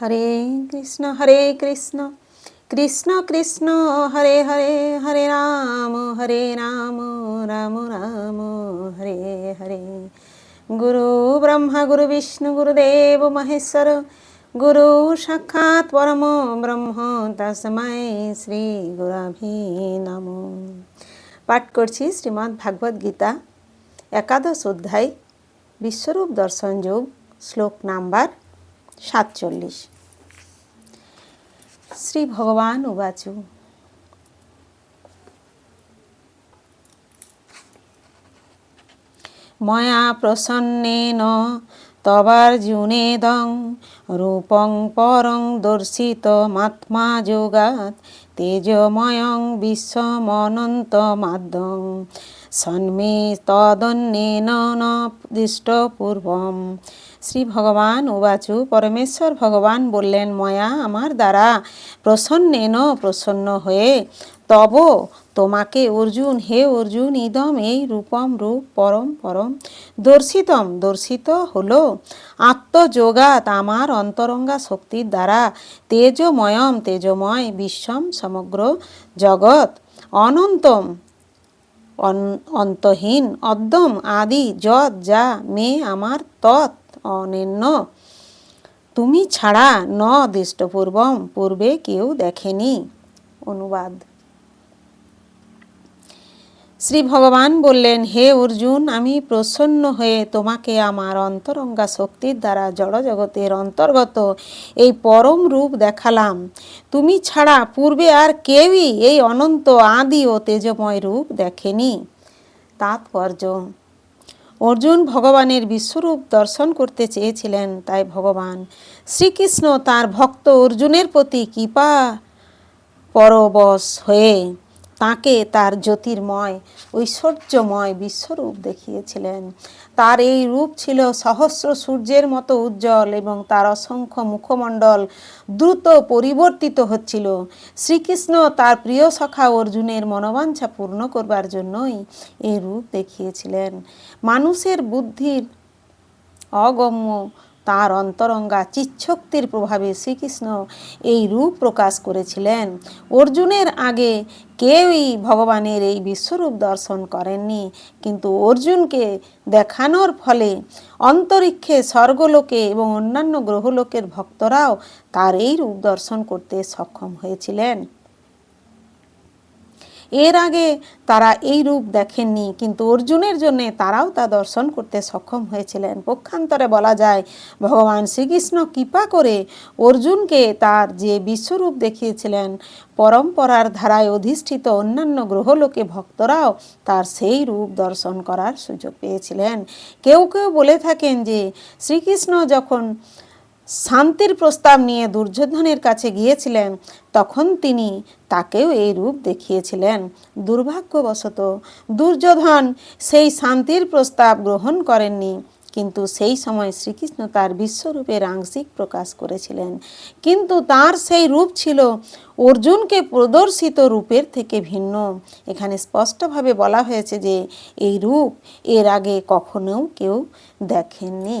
হরে কৃষ্ণ হরে কৃষ্ণ। কৃষ্ণ কৃষ্ণ, হরে হরে হরে রাম হরে রাম রাম রাম, হরে হরে। গুরু ব্রহ্মা, গুরু বিষ্ণু গুরুদেব মহেশ্বর। গুরু সাক্ষাৎ পরম ব্রহ্ম, তসময় শ্রী গুরাভি নম পাঠ করছি শ্রীমদ্ ভাগবত গীতা, একাদশ অধ্যায়, বিশ্বরূপ দর্শন যোগ, শ্লোক নাম্বার সাতচল্লিশ। শ্রী ভগবান উবাচু। ময়া প্রসন্নেন তবার্জুনেদং রূপং পরং দর্শিত মাত্মা যোগাৎ তেজময়ং বিশ্বমনন্ত মাদ্যং সন্মে তদন্যেন ন দৃষ্টপূর্বম। শ্রী ভগবান উবাচু পরমেশ্বর ভগবান বললেন, ময়া আমার দ্বারা প্রসন্নেন প্রসন্ন হয়ে, তব তোমাকে অর্জুন, হে অর্জুন, ইদম এই রূপম রূপ পরম পরম দর্শিতম, দর্শিত হলো আত্মযোগাত আমার অন্তরঙ্গা শক্তির দ্বারা তেজময়ম, তেজময় বিশ্বম সমগ্র জগৎ। অনন্তম অন্তহীন, অদ্যম, আদি যত যা, মে, আমার, তৎ অনন্য তুমি ছাড়া ন দৃষ্টপূর্বম পূর্বে কেউ দেখেনি। অনুবাদ। শ্রী ভগবান বললেন, হে অর্জুন, আমি প্রসন্ন হয়ে তোমাকে আমার অন্তরঙ্গা শক্তির দ্বারা জড়জগতের অন্তর্গত এই পরম রূপ দেখালাম। তুমি ছাড়া পূর্বে আর কেউই এই অনন্ত আদি ও তেজময় রূপ দেখেনি। তাৎপর্য। অর্জুন ভগবানের বিশ্বরূপ দর্শন করতে চেয়েছিলেন, তাই ভগবান শ্রীকৃষ্ণ তার ভক্ত অর্জুনের প্রতি কৃপা পরবশ হয়ে তাকে তার জ্যোতির্ময়, ঐশ্বর্যময় বিশ্বরূপ দেখিয়েছিলেন। তার এই রূপ ছিল সহস্র সূর্যের মতো উজ্জ্বল এবং তার অসংখ্য মুখমণ্ডল দ্রুত পরিবর্তিত হচ্ছিল। শ্রীকৃষ্ণ তার প্রিয় সখা অর্জুনের মনোবাঞ্ছা পূর্ণ করবার জন্যই এই রূপ দেখিয়েছিলেন। মানুষের বুদ্ধির অগম্য তার অন্তরঙ্গা চিচ্ছক্তির প্রভাবে শ্রীকৃষ্ণ এই রূপ প্রকাশ করেছিলেন। অর্জুনের আগে কেউই ভগবানের এই বিশ্বরূপ দর্শন করেননি। কিন্তু অর্জুনকে দেখানোর ফলে অন্তরিক্ষে স্বর্গলোকে এবং অন্যান্য গ্রহলোকের ভক্তরাও তার এই রূপ দর্শন করতে সক্ষম হয়েছিলেন। এর আগে তারা এই রূপ দেখেননি, কিন্তু অর্জুনের জন্যে তারাও তা দর্শন করতে সক্ষম হয়েছিলেন। পক্ষান্তরে বলা যায়, ভগবান শ্রীকৃষ্ণ কৃপা করে অর্জুনকে তার যে বিশ্বরূপ দেখিয়েছিলেন, পরম্পরার ধারায় অধিষ্ঠিত অন্যান্য গ্রহলোকে ভক্তরাও তার সেই রূপ দর্শন করার সুযোগ পেয়েছিলেন। কেউ কেউ বলে থাকেন যে, শ্রীকৃষ্ণ যখন শান্তির প্রস্তাব নিয়ে দুর্যোধনের কাছে গিয়েছিলেন, তখন তিনি তাকেও এই রূপ দেখিয়েছিলেন। দুর্ভাগ্যবশত দুর্যোধন সেই শান্তির প্রস্তাব গ্রহণ করেননি, কিন্তু সেই সময় শ্রীকৃষ্ণ তার বিশ্বরূপের আংশিক প্রকাশ করেছিলেন। কিন্তু তার সেই রূপ ছিল অর্জুনকে প্রদর্শিত রূপের থেকে ভিন্ন। এখানে স্পষ্টভাবে বলা হয়েছে যে, এই রূপ এর আগে কখনো কেউ দেখেননি।